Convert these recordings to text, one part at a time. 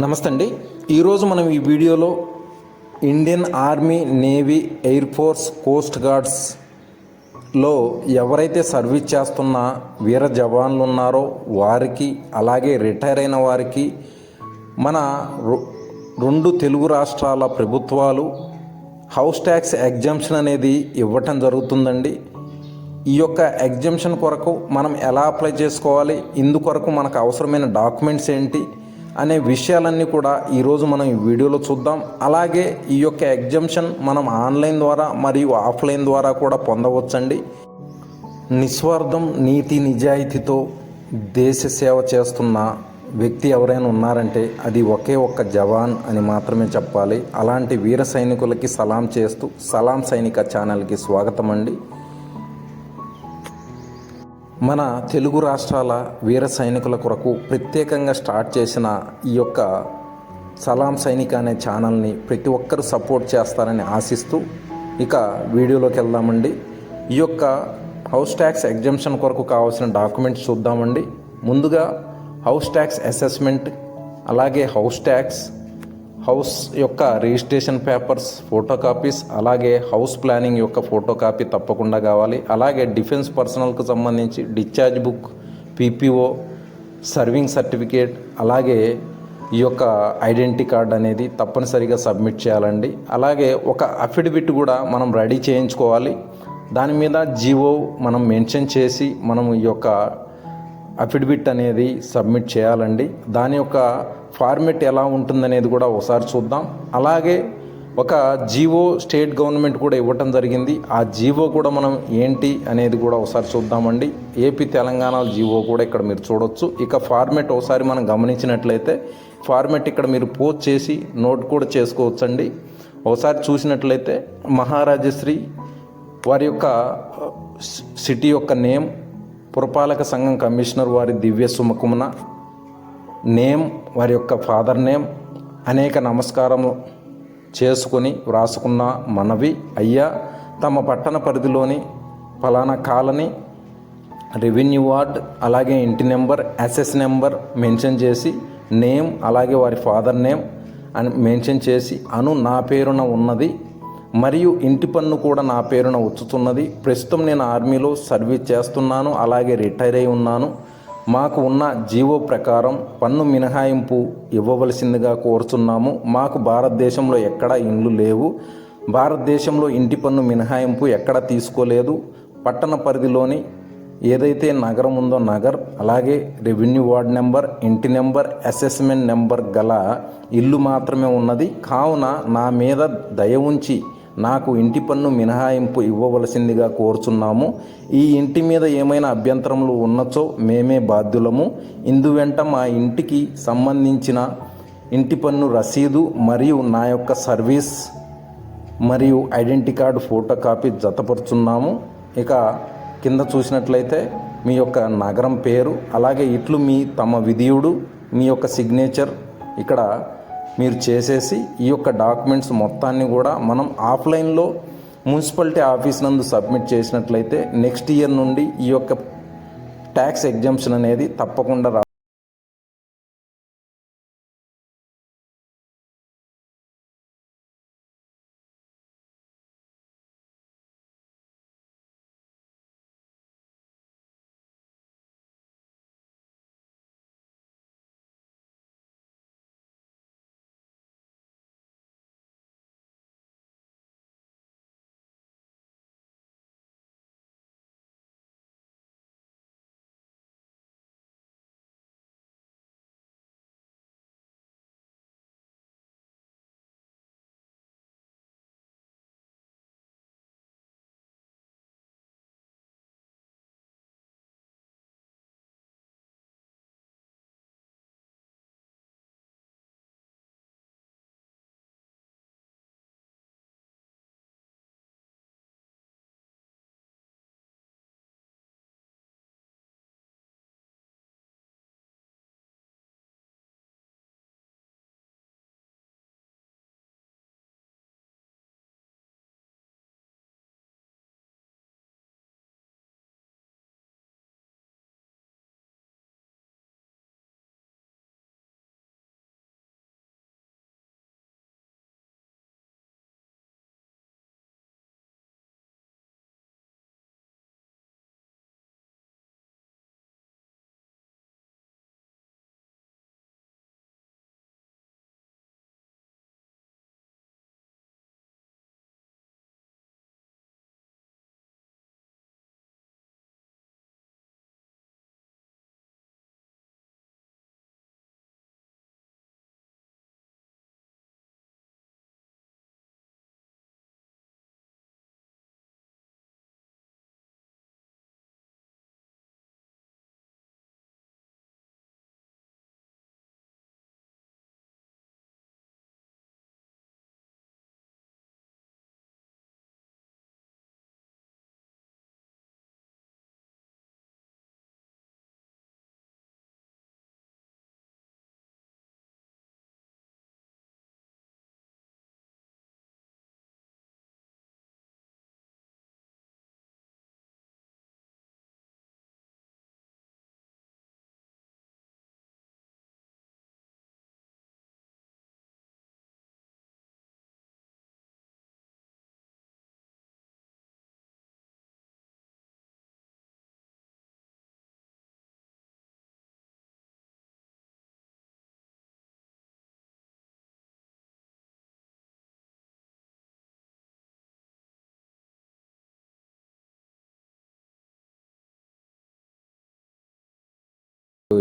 నమస్తే అండి ఈరోజు మనం ఈ వీడియోలో Indian army navy air force coast గార్డ్స్లో ఎవరైతే సర్వీస్ చేస్తున్న వీర జవాన్లు ఉన్నారో వారికి అలాగే రిటైర్ అయిన వారికి మన రెండు తెలుగు రాష్ట్రాల ప్రభుత్వాలు హౌస్ ట్యాక్స్ ఎగ్జామ్షన్ అనేది ఇవ్వటం జరుగుతుందండి. ఈ యొక్క ఎగ్జామ్షన్ కొరకు మనం ఎలా అప్లై చేసుకోవాలి? ఇందుకొరకు మనకు అవసరమైన డాక్యుమెంట్స్ ఏంటి? అనే విషయాలన్నీ కూడా ఈరోజు మనం ఈ వీడియోలో చూద్దాం. అలాగే ఈ యొక్క ఎగ్జామ్షన్ మనం ఆన్లైన్ ద్వారా మరియు ఆఫ్లైన్ ద్వారా కూడా పొందవచ్చండి. నిస్వార్థం నీతి నిజాయితీతో దేశ సేవ చేస్తున్న వ్యక్తి ఎవరైనా ఉన్నారంటే అది ఒకే ఒక్క జవాన్ అని మాత్రమే చెప్పాలి. అలాంటి వీర సైనికులకి సలాం చేస్తూ సలాం సైనిక ఛానల్కి స్వాగతం అండి మన తెలుగు రాష్ట్రాల వీర సైనికుల కొరకు ప్రత్యేకంగా స్టార్ట్ చేసిన ఈ యొక్క సలాం సైనిక అనే ఛానల్ని ప్రతి ఒక్కరు సపోర్ట్ చేస్తారని ఆశిస్తూ ఇక వీడియోలోకి వెళ్దామండి. ఈ యొక్క హౌస్ ట్యాక్స్ ఎగ్జామ్షన్ కొరకు కావాల్సిన డాక్యుమెంట్స్ చూద్దామండి. ముందుగా హౌస్ ట్యాక్స్ అసెస్మెంట్ అలాగే హౌస్ ట్యాక్స్ హౌస్ యొక్క రిజిస్ట్రేషన్ పేపర్స్ ఫోటో కాపీస్ అలాగే హౌస్ ప్లానింగ్ యొక్క ఫోటో కాపీ తప్పకుండా కావాలి. అలాగే డిఫెన్స్ పర్సనల్కు సంబంధించి discharge book PPO serving certificate అలాగే ఈ యొక్క ఐడెంటిటీ కార్డ్ అనేది తప్పనిసరిగా సబ్మిట్ చేయాలండి. అలాగే ఒక అఫిడవిట్ కూడా మనం రెడీ చేయించుకోవాలి. దాని మీద జీవో మనం మెన్షన్ చేసి మనం ఈ యొక్క అఫిడవిట్ అనేది సబ్మిట్ చేయాలండి. దాని యొక్క ఫార్మెట్ ఎలా ఉంటుందనేది కూడా ఒకసారి చూద్దాం. అలాగే ఒక జీవో స్టేట్ గవర్నమెంట్ కూడా ఇవ్వటం జరిగింది. ఆ జీవో కూడా మనం ఏంటి అనేది కూడా ఒకసారి చూద్దామండి. ఏపీ తెలంగాణ జీవో కూడా ఇక్కడ మీరు చూడొచ్చు. ఇక ఫార్మెట్ ఒకసారి మనం గమనించినట్లయితే ఫార్మెట్ ఇక్కడ మీరు పోస్ట్ చేసి నోట్ కూడా చేసుకోవచ్చండి. ఒకసారి చూసినట్లయితే మహారాజశ్రీ వారి యొక్క సిటీ యొక్క నేమ్ పురపాలక సంఘం కమిషనర్ వారి దివ్య సుమకుమన నేమ్ వారి యొక్క ఫాదర్ నేమ్ అనేక నమస్కారము చేసుకొని వ్రాసుకున్న మనవి అయ్యా తమ పట్టణ పరిధిలోని ఫలానా కాలనీ రెవెన్యూ వార్డ్ అలాగే ఇంటి నెంబర్ అసెస్ నెంబర్ మెన్షన్ చేసి నేమ్ అలాగే వారి ఫాదర్ నేమ్ అని మెన్షన్ చేసి అను నా పేరున ఉన్నది మరియు ఇంటి పన్ను కూడా నా పేరున వచ్చుతున్నది ప్రస్తుతం నేను ఆర్మీలో సర్వీస్ చేస్తున్నాను అలాగే రిటైర్ అయి ఉన్నాను. మాకు ఉన్న జీవో ప్రకారం పన్ను మినహాయింపు ఇవ్వవలసిందిగా కోరుతున్నాము మాకు భారతదేశంలో ఎక్కడ ఇండ్లు లేవు. భారతదేశంలో ఇంటి పన్ను మినహాయింపు ఎక్కడ తీసుకోలేదు. పట్టణ పరిధిలోని ఏదైతే నగరం ఉందో నగర్ అలాగే రెవెన్యూ వార్డ్ నెంబర్ ఇంటి నెంబర్ అసెస్మెంట్ నెంబర్ గల ఇల్లు మాత్రమే ఉన్నది. కావున నా మీద దయ ఉంచి నాకు ఇంటి పన్ను మినహాయింపు ఇవ్వవలసిందిగా కోరుచున్నాము. ఈ ఇంటి మీద ఏమైనా అభ్యంతరములు ఉన్నచో మేమే బాధ్యులము. ఇందువెంట మా ఇంటికి సంబంధించిన ఇంటి పన్ను రసీదు మరియు నా యొక్క సర్వీస్ మరియు ఐడెంటిటీ కార్డు ఫోటో కాపీ జతపరుచున్నాము. ఇక కింద చూసినట్లయితే మీ యొక్క నగరం పేరు అలాగే ఇట్లు మీ తమ విధియుడు మీ యొక్క సిగ్నేచర్ ఇక్కడ మీరు చేసేసి ఈ యొక్క డాక్యుమెంట్స్ మొత్తాన్ని కూడా మనం ఆఫ్లైన్లో మున్సిపాలిటీ ఆఫీస్ నందు సబ్మిట్ చేసినట్లయితే నెక్స్ట్ ఇయర్ నుండి ఈ యొక్క ట్యాక్స్ ఎగ్జామ్షన్ అనేది తప్పకుండా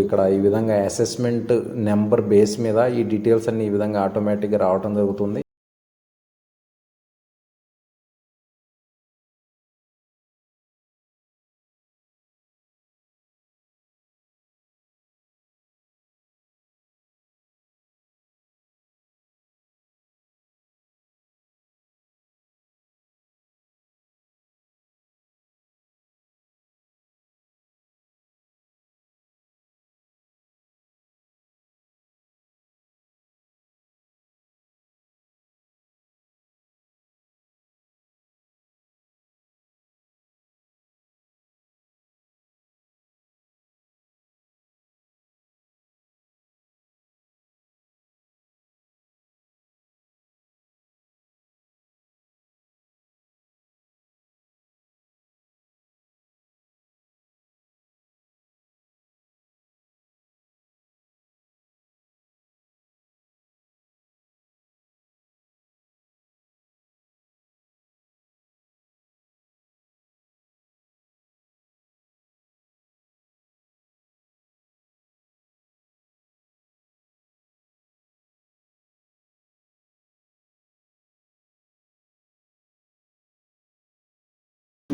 ఇక్కడ ఈ విధంగా అసెస్మెంట్ నెంబర్ బేస్ మీద ఈ డీటెయిల్స్ అన్ని ఈ విధంగా ఆటోమేటిక్గా రావడం జరుగుతుంది.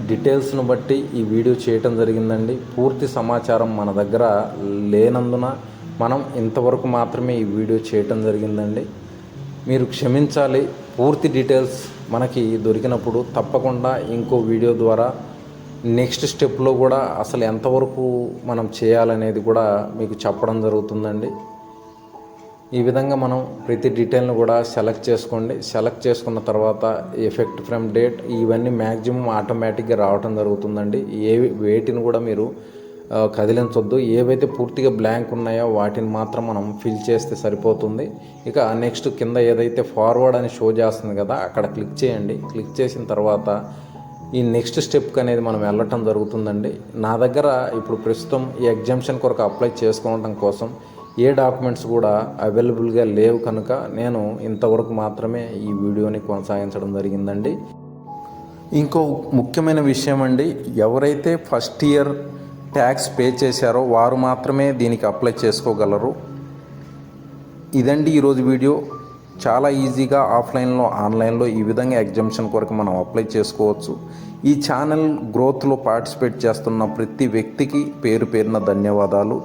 డీటెయిల్స్ను బట్టి ఈ వీడియో చేయటం జరిగిందండి. పూర్తి సమాచారం మన దగ్గర లేనందున మనం ఇంతవరకు మాత్రమే ఈ వీడియో చేయటం జరిగిందండి. మీరు క్షమించాలి. పూర్తి డీటెయిల్స్ మనకి దొరికినప్పుడు తప్పకుండా ఇంకో వీడియో ద్వారా నెక్స్ట్ స్టెప్లో కూడా అసలు ఎంతవరకు మనం చేయాలనేది కూడా మీకు చెప్పడం జరుగుతుందండి. ఈ విధంగా మనం ప్రతి డీటెయిల్ను కూడా సెలెక్ట్ చేసుకోండి. సెలెక్ట్ చేసుకున్న తర్వాత ఎఫెక్ట్ ఫ్రమ్ డేట్ ఇవన్నీ మ్యాక్సిమం ఆటోమేటిక్గా రావటం జరుగుతుందండి. ఏ వేటిని కూడా మీరు కదిలించొద్దు. ఏవైతే పూర్తిగా బ్లాంక్ ఉన్నాయో వాటిని మాత్రం మనం ఫిల్ చేస్తే సరిపోతుంది. ఇక నెక్స్ట్ కింద ఏదైతే ఫార్వర్డ్ అని షో చేస్తుంది కదా అక్కడ క్లిక్ చేయండి. క్లిక్ చేసిన తర్వాత ఈ నెక్స్ట్ స్టెప్కి అనేది మనం వెళ్ళటం జరుగుతుందండి. నా దగ్గర ఇప్పుడు ప్రస్తుతం ఈ ఎగ్జామ్షన్ కొరకు అప్లై చేసుకోవడం కోసం ఏ డాక్యుమెంట్స్ కూడా అవైలబుల్గా లేవు కనుక నేను ఇంతవరకు మాత్రమే ఈ వీడియోని కొనసాగించడం జరిగిందండి. ఇంకో ముఖ్యమైన విషయం అండి ఎవరైతే ఫస్ట్ ఇయర్ ట్యాక్స్ పే చేశారో వారు మాత్రమే దీనికి అప్లై చేసుకోగలరు. ఇదండి ఈరోజు వీడియో. చాలా ఈజీగా ఆఫ్లైన్లో ఆన్లైన్లో ఈ విధంగా ఎగ్జామ్షన్ కొరకు మనం అప్లై చేసుకోవచ్చు. ఈ ఛానల్ గ్రోత్లో పార్టిసిపేట్ చేస్తున్న ప్రతి వ్యక్తికి పేరు పేరున ధన్యవాదాలు.